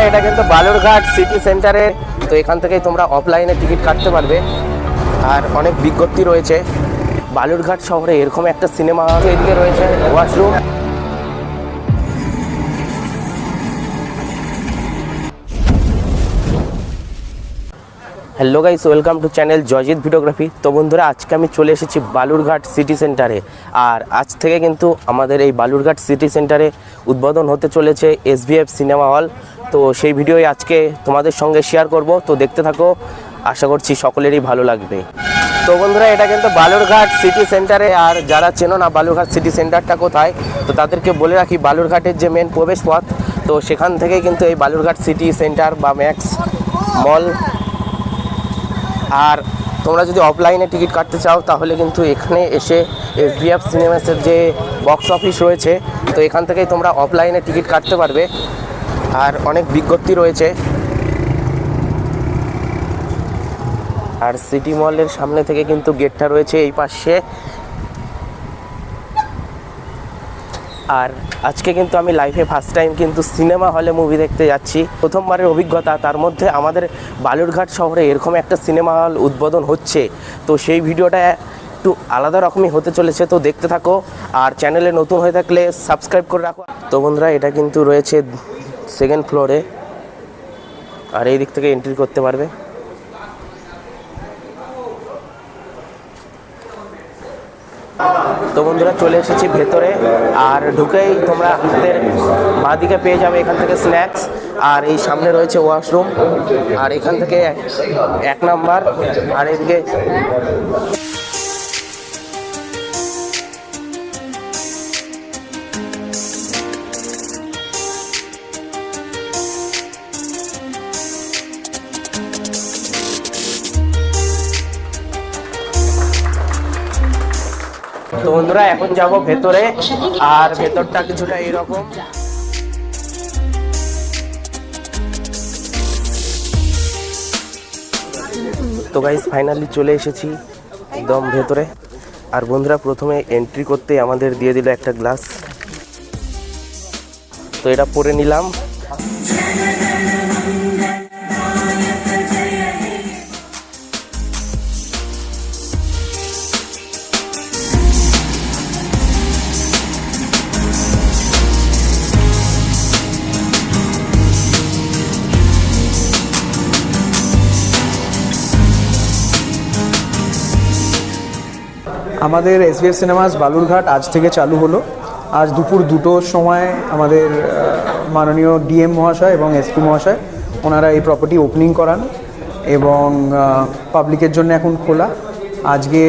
বন্ধুরা, এটা কিন্তু বালুরঘাট সিটি সেন্টারে তো এখান থেকেই তোমরা অফলাইনে টিকিট কাটতে পারবে। আর অনেক বিজ্ঞপ্তি রয়েছে, বালুরঘাট শহরে এরকম একটা সিনেমা হল এদিকে রয়েছে washroom hello guys welcome to channel Joyjit videography তো বন্ধুরা, আজকে আমি চলে এসেছি বালুরঘাট সিটি সেন্টারে আর আজ থেকে কিন্তু আমাদের এই বালুরঘাট সিটি সেন্টারে উদ্বোধন হতে চলেছে এসবিএফ সিনেমা হল তো সেই ভিডিওই আজকে তোমাদের সঙ্গে শেয়ার করব। তো দেখতে থাকো, আশা করছি সকলেরই ভালো লাগবে। তো বন্ধুরা, এটা কিন্তু বালুরঘাট সিটি সেন্টারে আর যারা চেনো না বালুরঘাট সিটি সেন্টারটা কোথায়, তো তাদেরকে বলে রাখি, বালুরঘাটের যে মেন প্রবেশ পথ, তো সেখান থেকে কিন্তু এই বালুরঘাট সিটি সেন্টার বা ম্যাক্স মল আর তোমরা যদি অফলাইনে টিকিট কাটতে চাও, তাহলে কিন্তু এখানে এসে এসবিএফ সিনেমাসের যে বক্স অফিস রয়েছে, তো এখান থেকেই তোমরা অফলাইনে টিকিট কাটতে পারবে। আর অনেক বিজ্ঞপ্তি রয়েছে। আর সিটি মলের সামনে থেকে কিন্তু গেটটা রয়েছে এই পাশে। আর আজকে কিন্তু আমি লাইফে ফার্স্ট টাইম কিন্তু সিনেমা হলে মুভি দেখতে যাচ্ছি। প্রথমবারের অভিজ্ঞতা, তার মধ্যে আমাদের বালুরঘাট শহরে এরকম একটা সিনেমা হল উদ্বোধন হচ্ছে। তো সেই ভিডিওটা একটু আলাদা রকমই হতে চলেছে, তো দেখতে থাকো। আর চ্যানেলে নতুন হয়ে থাকলে সাবস্ক্রাইব করে রাখো। তো বন্ধুরা, এটা কিন্তু রয়েছে সেকেন্ড ফ্লোরে আর এই দিক থেকে এন্ট্রি করতে পারবে। তো বন্ধুরা চলে এসেছি ভেতরে। আর ঢুকেই তোমরা হাতের বাঁদিকে পেয়ে যাবে এখান থেকে স্ন্যাক্স আর এই সামনে রয়েছে ওয়াশরুম আর এখান থেকে এক নাম্বার আর এদিকে তো বন্ধুরা, এখন যাব ভেতরে, আর ভেতরটা কিছুটা এরকম তো গাইজ ফাইনালি চলে এসেছি একদম ভেতরে। আর বন্ধুরা, প্রথমে এন্ট্রি করতে আমাদের দিয়ে দিল একটা গ্লাস তো এটা পরে নিলাম। আমাদের এস এসবিএফ সিনেমাস বালুরঘাট আজ থেকে চালু হলো। আজ দুপুর দুটোর সময় আমাদের মাননীয় ডিএম মহাশয় এবং এসপি মহাশয়, ওনারা এই প্রপার্টি ওপেনিং করান এবং পাবলিকের জন্য এখন খোলা। আজকে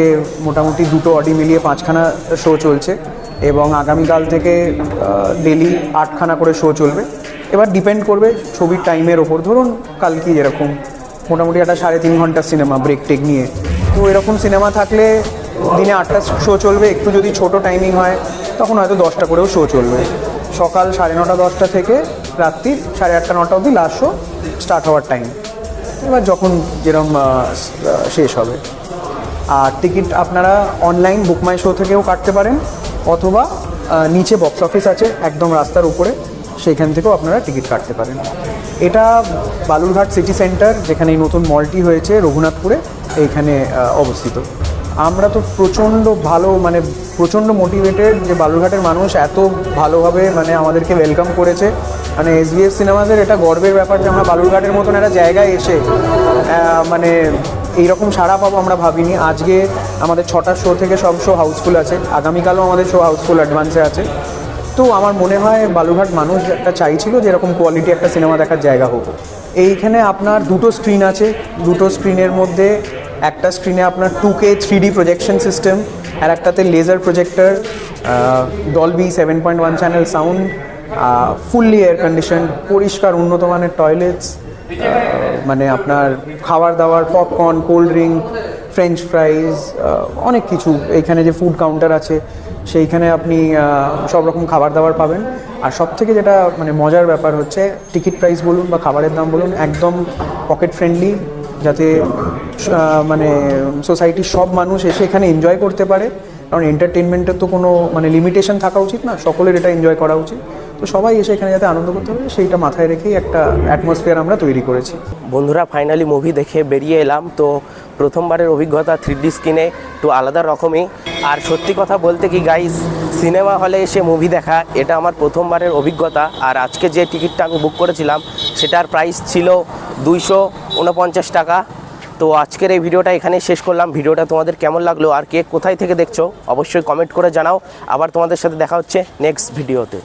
মোটামুটি দুটো অডি মিলিয়ে পাঁচখানা শো চলছে এবং আগামীকাল থেকে ডেলি আটখানা করে শো চলবে। এবার ডিপেন্ড করবে ছবির টাইমের ওপর। ধরুন কালকে যেরকম মোটামুটি একটা সাড়ে তিন ঘণ্টার সিনেমা ব্রেক টেক নিয়ে। তো এরকম সিনেমা থাকলে দিনে আটটা শো চলবে, একটু যদি ছোট টাইমিং হয়, তখন হয়তো দশটা করেও শো চলবে। সকাল সাড়ে নটা, দশটা থেকে রাত্রি সাড়ে আটটা, নটা অবধি লাস্ট শো স্টার্ট হওয়ার টাইম এবার যখন যেরকম শেষ হবে। আর টিকিট আপনারা অনলাইন বুক মাই শো থেকেও কাটতে পারেন, অথবা নিচে বক্স অফিস আছে, একদম রাস্তার উপরে, সেইখান থেকেও আপনারা টিকিট কাটতে পারেন। এটা বালুরঘাট সিটি সেন্টার যেখানে এই নতুন মলটি হয়েছে, রঘুনাথপুরে, এইখানে অবস্থিত। আমরা তো প্রচণ্ড ভালো মানে প্রচণ্ড মোটিভেটেড যে বালুরঘাটের মানুষ এত ভালোভাবে মানে আমাদেরকে ওয়েলকাম করেছে। মানে এসবিএস সিনেমাসের এটা গর্বের ব্যাপার যে আমরা বালুরঘাটের মতন একটা জায়গায় এসে মানে এইরকম সাড়া পাবো আমরা ভাবিনি। আজকে আমাদের ছটার শো থেকে সব শো হাউসফুল আছে। আগামীকালও আমাদের শো হাউসফুল অ্যাডভান্সে আছে। তো আমার মনে হয় বালুরঘাট মানুষ একটা চাইছিল যে এরকম কোয়ালিটি একটা সিনেমা দেখার জায়গা হোক। এইখানে আপনার দুটো স্ক্রিন আছে। দুটো স্ক্রিনের মধ্যে একটা স্ক্রিনে আপনার two K three D projection system আর একটাতে laser projector Dolby seven point one channel sound fully air condition পরিষ্কার উন্নত মানের টয়লেটস মানে আপনার খাবার দাবার popcorn cold drink French fries অনেক কিছু। এখানে যে ফুড কাউন্টার আছে সেইখানে আপনি সব রকম খাবার দাবার পাবেন। আর সব থেকে যেটা মানে মজার ব্যাপার হচ্ছে টিকিট প্রাইস বলুন বা খাবারের দাম বলুন, একদম পকেট ফ্রেন্ডলি যাতে মানে সোসাইটির সব মানুষ এসে এখানে এনজয় করতে পারে। কারণ এন্টারটেনমেন্টের তো কোনো মানে লিমিটেশন থাকা উচিত না, সকলের এটা এনজয় করা উচিত। তো সবাই এসে এখানে যাতে আনন্দ করতে পারে, সেইটা মাথায় রেখেই একটা অ্যাটমসফিয়ার আমরা তৈরি করেছি। বন্ধুরা ফাইনালি মুভি দেখে বেরিয়ে এলাম। তো প্রথমবারের অভিজ্ঞতা থ্রি ডি স্ক্রিনে একটু আলাদা রকমই। আর সত্যি কথা বলতে কি গাইস সিনেমা হলে এসে মুভি দেখা, এটা আমার প্রথমবারের অভিজ্ঞতা। আর আজকে যে টিকিটটা আমি বুক করেছিলাম, সেটার প্রাইস ছিল দুইশো উনপঞ্চাশ টাকা। তো আজকের এই ভিডিওটা এখানে শেষ করলাম। ভিডিওটা তোমাদের কেমন লাগল আর কে কোথায় থেকে দেখছ, অবশ্যই কমেন্ট করে জানাও। আবার তোমাদের সাথে দেখা হচ্ছে নেক্সট ভিডিওতে